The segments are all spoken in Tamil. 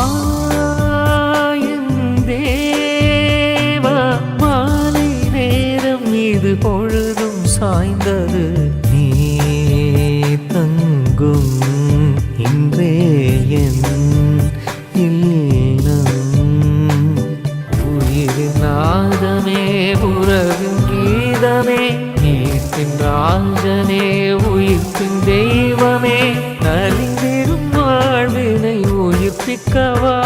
வாயன் தேவா மாலை நேரம் இது பொழுதும் சாய்ந்தது. நீ தங்கும் இன்றே என் இல்லம். உயிரின் நாதமே உறவின் கீதமே ராஜனே உயிர்த்தின் தெய்வமே. உயிர்ப்பிக்கவா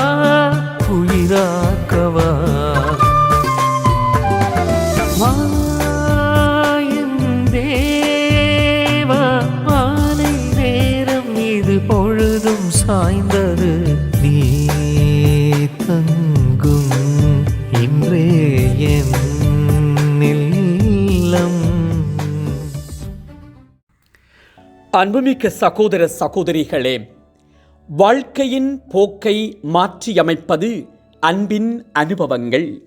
உயிராக்கவா? வாயன் தேவா மாலை நேரம் இது பொழுதும் சாய்ந்தது. நீ தங்கும் இன்றே என் அன்புமிக்க சகோதர சகோதரிகளே வாழ்க்கையின் போக்கை மாற்றியமைப்பது அன்பின் அனுபவங்கள்.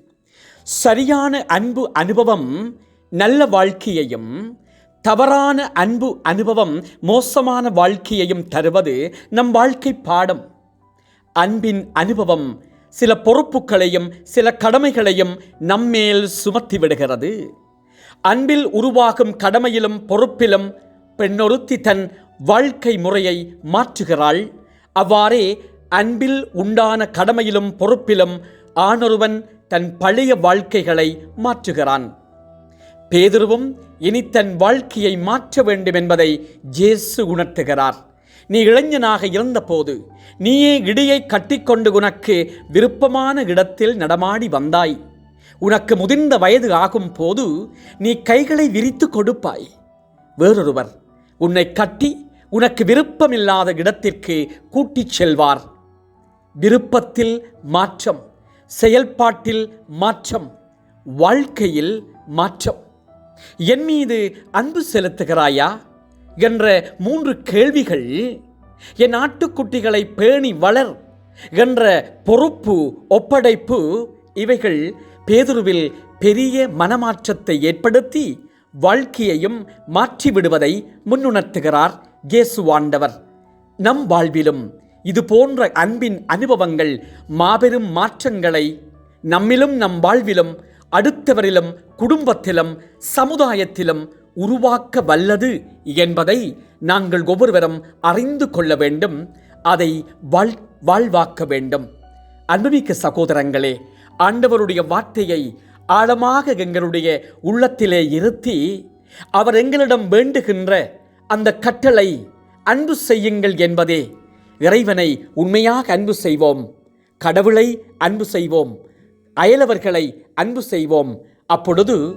சரியான அன்பு அனுபவம் நல்ல வாழ்க்கையையும் தவறான அன்பு அனுபவம் மோசமான வாழ்க்கையையும் தருவது நம் வாழ்க்கை பாடம். அன்பின் அனுபவம் சில பொறுப்புகளையும் சில கடமைகளையும் நம்மேல் சுமத்தி விடுகிறது. அன்பில் உருவாகும் கடமையிலும் பொறுப்பிலும் பெண்ணொருத்தி தன் வாழ்க்கை முறையை மாற்றுகிறாள். அவ்வாறே அன்பில் உண்டான கடமையிலும் பொறுப்பிலும் ஆணொருவன் தன் பழைய வாழ்க்கைகளை மாற்றுகிறான். பேதுருவும் இனி தன் வாழ்க்கையை மாற்ற வேண்டும் என்பதை ஜேசு உணர்த்துகிறார். நீ இளைஞனாக இருந்தபோது நீயே இடியை கட்டிக்கொண்டு உனக்கு விருப்பமான இடத்தில் நடமாடி வந்தாய். உனக்கு முதிர்ந்த வயது ஆகும் போது நீ கைகளை விரித்து கொடுப்பாய். வேறொருவர் உன்னை கட்டி உனக்கு விருப்பமில்லாத இடத்திற்கு கூட்டிச் செல்வார். விருப்பத்தில் மாற்றம் செயல்பாட்டில் மாற்றம் வாழ்க்கையில் மாற்றம். என் மீது அன்பு செலுத்துகிறாயா? என்ற மூன்று கேள்விகள் என் ஆட்டுக்குட்டிகளை பேணி வளர் என்ற பொறுப்பு ஒப்படைப்பு இவைகள் பேதுருவில் பெரிய மனமாற்றத்தை ஏற்படுத்தி வாழ்க்கையையும் மாற்றிவிடுவதை முன்னுணர்த்துகிறார். இயேசுவாண்டவர். நம் வாழ்விலும் இது போன்ற அன்பின் அனுபவங்கள் மாபெரும் மாற்றங்களை நம்மிலும் நம் வாழ்விலும் அடுத்தவரிலும் குடும்பத்திலும் சமுதாயத்திலும் உருவாக்க வல்லது என்பதை நாங்கள் ஒவ்வொருவரும் அறிந்து கொள்ள வேண்டும் அதை வாழ் வாழ்வாக்க வேண்டும். அன்புமிக்க சகோதரங்களே ஆண்டவருடைய வார்த்தையை ஆழமாக எங்களுடைய உள்ளத்திலே இருத்தி அவர் எங்களிடம் வேண்டுகின்ற அந்த கட்டளை அன்பு செய்யுங்கள் என்பதே. இறைவனை உண்மையாக அன்பு செய்வோம். கடவுளை அன்பு செய்வோம். அயலவர்களை அன்பு செய்வோம். அப்பொழுது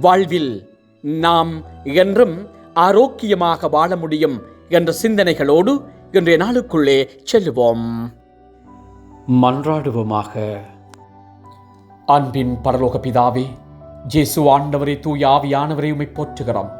வாழ்வில் நாம் என்றும் ஆரோக்கியமாக வாழ முடியும் என்ற சிந்தனைகளோடு இன்றைய நாளுக்குள்ளே செல்லுவோம். மன்றாடுவோமாக. அன்பின் பரலோக பிதாவே ஜேசு ஆண்டவரை தூய் ஆவியானவரை போற்றுகிறோம்.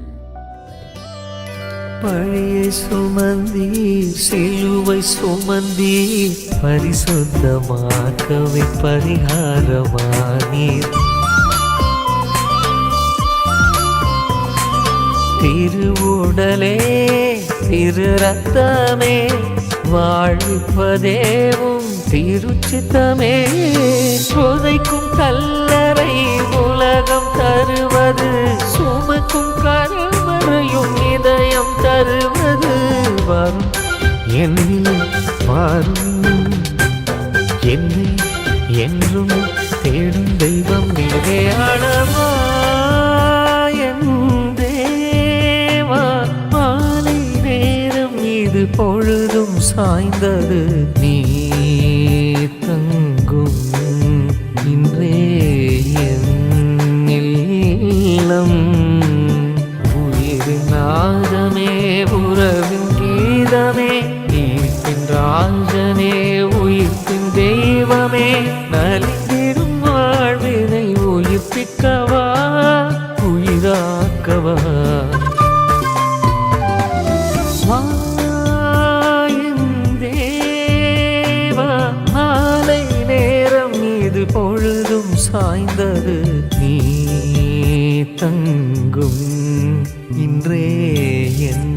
பழியை சுமந்தி சிலுவை சுமந்தி பரிசுத்தமாக்கவே பரிகாரமானீர். திருவுடலே திரு ரத்தமே வாழ்விப்பதேவும் திருச்சித்தமே. புதைக்கும் கல்லறை உலகம் தருவது சுமக்கும் கருள் இதயம் தருவது வரும். என்னில் வரும் என்னை என்றும் தேடும் தெய்வம் நீரே. அளவா என் தேவா மாலை நேரம் மீது பொழுதும் சாய்ந்தது. நீ அஞ்சனே ராஜனே உயிர்ப்பின் தெய்வமே. நலிந்திடும் வாழ்வினை உயிர்ப்பிக்கவா உயிராக்கவா? பொழுதும் சாய்ந்தது. நீ தங்கும் இன்றே என்